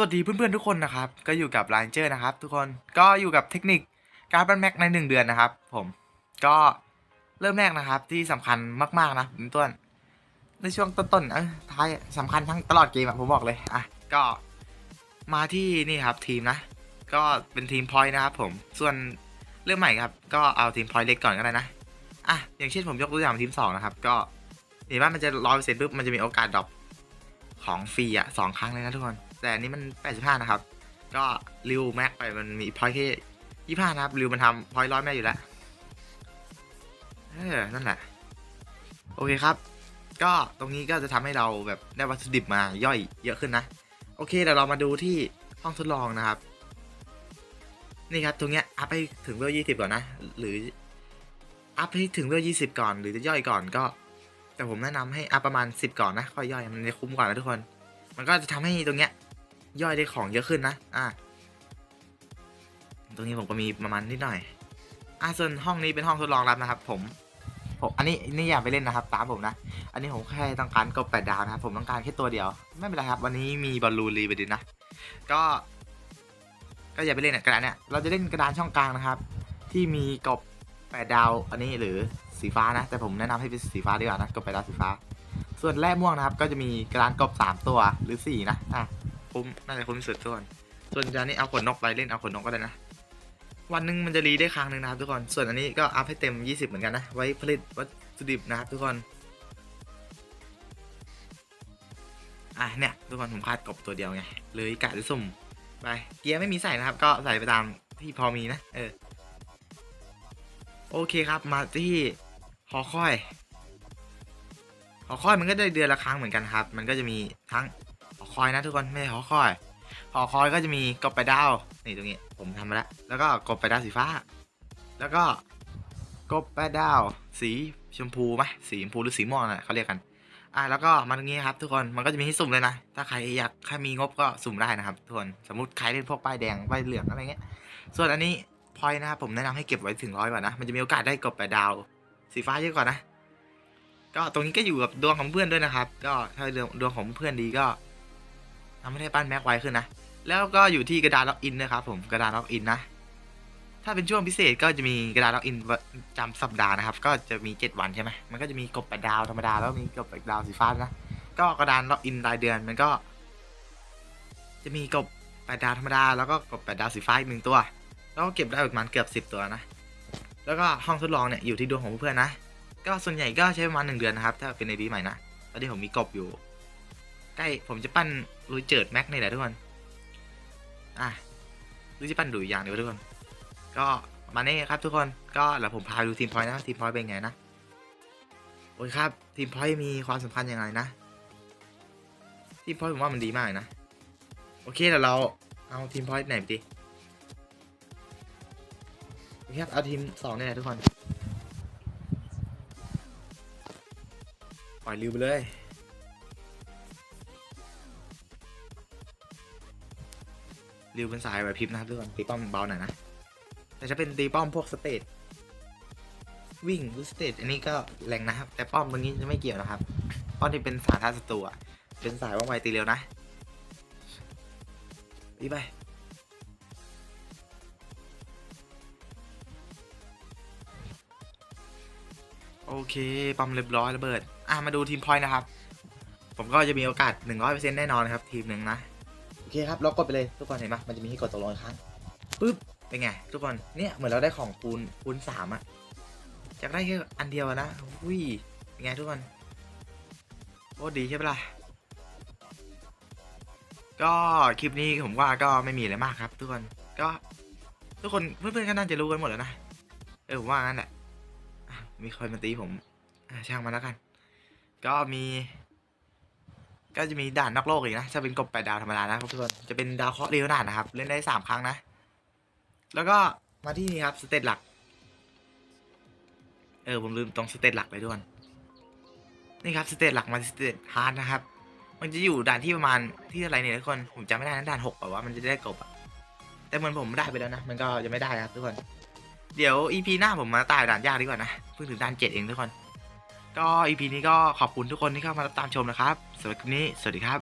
สวัสดีเพื่อนๆทุกคนนะครับ ก็อยู่กับ r a n g e r นะครับ ทุกคนก็อยู่กับเทคนิคการปั้นแม็กในหนึ่งเดือนนะครับ ผมก็เริ่มแรกนะครับที่สำคัญมากๆนะเป็นต้นในช่วงต้นๆเอ้ยท้ายสำคัญทั้งตลอดเกมอะผมบอกเลยอะก็มาที่นี่ครับทีมนะ ก็เป็นทีมพอยต์นะครับ ผมส่วนเรื่องใหม่ครับ ก็เอาทีมพอยต์เล็กก่อนก็ได้นะอะอย่างเช่นผมยกตัวอย่างทีมสองนะครับ ก็เห็นว่ามันจะร้อยเปอร์เซ็นต์ปุ๊บมันจะมีโอกาสดรอปของฟรีอะสองครั้งเลยนะทุกคน แต่อันนี้มัน 85 นะครับ ก็ริวแม็กไปมันมีพอยแค่ 25 นะครับริวมันทำพอยร้อยแม่อยู่แล้วเออนั่นแหละ โอเคครับ ก็ตรงนี้ก็จะทำให้เราแบบได้วัตถุดิบมาย่อยเยอะขึ้นนะ โอเคเดี๋ยวเรามาดูที่ห้องทดลองนะครับ นี่ครับตรงเนี้ยอัพไปถึงเวล20 ก่อนนะ หรืออัพให้ถึงเวล20 ก่อน หรือจะย่อยก่อนก็แต่ผมแนะนำให้อัพประมาณ 10 ก่อนนะค่อยย่อยมันจะคุ้มกว่านะทุกคน มันก็จะทำให้ตรงเนี้ย ย่อยได้ของเยอะขึ้นนะ อะ ตรงนี้ผมก็มีประมาณนิดหน่อย อะส่วนห้องนี้เป็นห้องทดลองรับนะครับ ผมผมอันนี้นี่อย่าไปเล่นนะครับ ตามผมนะ อันนี้ผมแค่ต้องการกบแปดดาวนะครับ ผมต้องการแค่ตัวเดียว ไม่เป็นไรครับ วันนี้มีบอลลูนรีไปดินนะ ก็ ก็อย่าไปเล่นกระดานเนี่ย เราจะเล่นกระดานช่องกลางนะครับ ที่มีกบแปดดาว อันนี้หรือสีฟ้านะ แต่ผมแนะนำให้เป็นสีฟ้าดีกว่านะกบแปดดาวสีฟ้า ส่วนแร่ม่วงนะครับ ก็จะมีกระดานกบสามตัวหรือสี่นะ อะ คุ้มน่าจะคุ้มสุดทุกคนส่วนจานนี้เอาขนนกไปเล่นเอาขนนกก็ได้นะ วันหนึ่งมันจะรีได้ครั้งหนึ่งนะครับทุกคน ส่วนอันนี้ก็อัพให้เต็ม 20 เหมือนกันนะ ไว้ผลิตวัตถุดิบนะครับทุกคน อะเนี่ยทุกคนผมคาดกบตัวเดียวไง เลยกะจะสุ่มไป เกียร์ไม่มีใส่นะครับ ก็ใส่ไปตามที่พอมีนะ เออ โอเคครับมาที่หอคอยหอคอยมันก็ได้เดือนละครั้งเหมือนกันครับ มันก็จะมีทั้ง คอยนะทุกคนไม่ใช่หอคอยหอคอยก็จะมีกบไปดาวนี่ตรงนี้ผมทำมาแล้วแล้วก็กบไปดาวสีฟ้า แล้วก็กบไปดาวสีชมพูไหมสีชมพูหรือสีม่วงน่ะเขาเรียกกันอะแล้วก็มาตรงนี้ครับทุกคนมันก็จะมีให้สุ่มเลยนะ ถ้าใครอยากใครมีงบก็สุ่มได้นะครับทุกคนสมมติใครเล่นพวกป้ายแดงป้ายเหลืองอะไรเงี้ย ส่วนอันนี้พอยนะครับผมแนะนำให้เก็บไว้ถึงร้อยก่อนนะ มันจะมีโอกาสได้กบไปดาว สีฟ้าเยอะกว่านะ ก็ตรงนี้ก็อยู่กับดวงของเพื่อนด้วยนะครับ ก็ถ้าดวงของเพื่อนดีก็ ทำให้ได้ปั้นแม็กไวขึ้นนะ แล้วก็อยู่ที่กระดานล็อกอินนะครับผมกระดานล็อกอินนะ ถ้าเป็นช่วงพิเศษก็จะมีกระดานล็อกอินจำสัปดาห์นะครับ ก็จะมี 7 วันใช่ไหมมันก็จะมีกบแปดดาวธรรมดาแล้วมีกบแปดดาวสีฟ้านะก็กระดานล็อกอินรายเดือนมันก็ จะมีกบแปดดาวธรรมดาแล้วก็กบแปดดาวสีฟ้าอีกหนึ่งตัว แล้วก็เก็บได้ประมาณเกือบสิบ10 ตัวนะ แล้วก็ห้องทดลองเนี่ยอยู่ที่ดวงของเพื่อนนะ ก็ส่วนใหญ่ก็ใช้ประมาณหนึ่งเดือนนะครับ ถ้าเป็นในดีใหม่นะตอนนี้ผมมีกบอยู่ ใกล้ผมจะปั้นลุยเจิดแม็กนี่แหละทุกคนอะลุยจะปั้นดูอีกอย่างเดียวทุกคน ก็มาเนี่ครับทุกคนก็เดี๋ยวผมพาดูทีมพอยต์นะทีมพอยต์เป็นไงนะโอ้ยครับทีมพอยต์มีความสำคัญยังไงนะทีมพอยต์ผมว่ามันดีมากนะโอเคเดี๋ยวเราเอาทีมพอยต์ไหนดีโอเคครับเอาทีมสองนี่แหละทุกคนปล่อยริวไปเลย ริวเป็นสายแบบพริบนะทุกคนตีป้อมเบาหน่อยนะ แต่ถ้าเป็นตีป้อมพวกสเตตวิ่งหรือสเตตอันนี้ก็แรงนะครับ แต่ป้อมตรงนี้จะไม่เกี่ยวนะครับป้อมที่เป็นสายท่าศัตรูอะเป็นสายว่องไวตีเร็วนะตีไปโอเคปั๊มเรียบร้อยระเบิด อะ มาดูทีมพอยนะครับ ผมก็จะมีโอกาส 100%แน่นอนครับ ทีมหนึ่งนะ อเคครับเรากดไปเลยทุกคนเห็นปะมันจะมีให้กดตกลงอีกครั้งปึ๊บเป็นไง ทุกคนเนี่ยเหมือนเราได้ของคูณคูณสามอะจากได้แค่อันเดียวนะอุ้ยเป็นไงทุกคนโอ้ดีใช่ปะล่ะก็คลิปนี้ผมว่าก็ไม่มีอะไรมากครับ ทุกคนก็ทุกคนเพื่อนๆก็น่าจะรู้กันหมดแล้วนะเออผมว่างั้นแหละมีคนมาตีผมช่างมันแล้วกัน ก็มี ก็จะมีด่านนอกโลกอีกนะจะเป็นกบแปดดาวธรรมดานะครับทุกคนจะเป็นดาวเคราะห์เรียวด่านนะครับ เล่นได้สามครั้งนะ แล้วก็มาที่นี่ครับสเตตหลัก เออผมลืมตรงสเตตหลักเลยทุกคนนี่ครับสเตตหลักมาสเตตฮาร์ดนะครับ มันจะอยู่ด่านที่ประมาณที่อะไรเนี่ยทุกคนผมจำไม่ได้นะด่านหกแบบว่ามันจะได้กบอะแต่เหมือนผมได้ไปแล้วนะมันก็จะไม่ได้ครับทุกคน เดี๋ยว EP หน้าผมมาตายด่านยากดีกว่านะเพิ่งถึงด่านเจ็ดเองทุกคน ก็อีพีนี้ก็ขอบคุณทุกคนที่เข้ามารับตามชมนะครับสำหรับคลิปนี้ สวัสดีครับ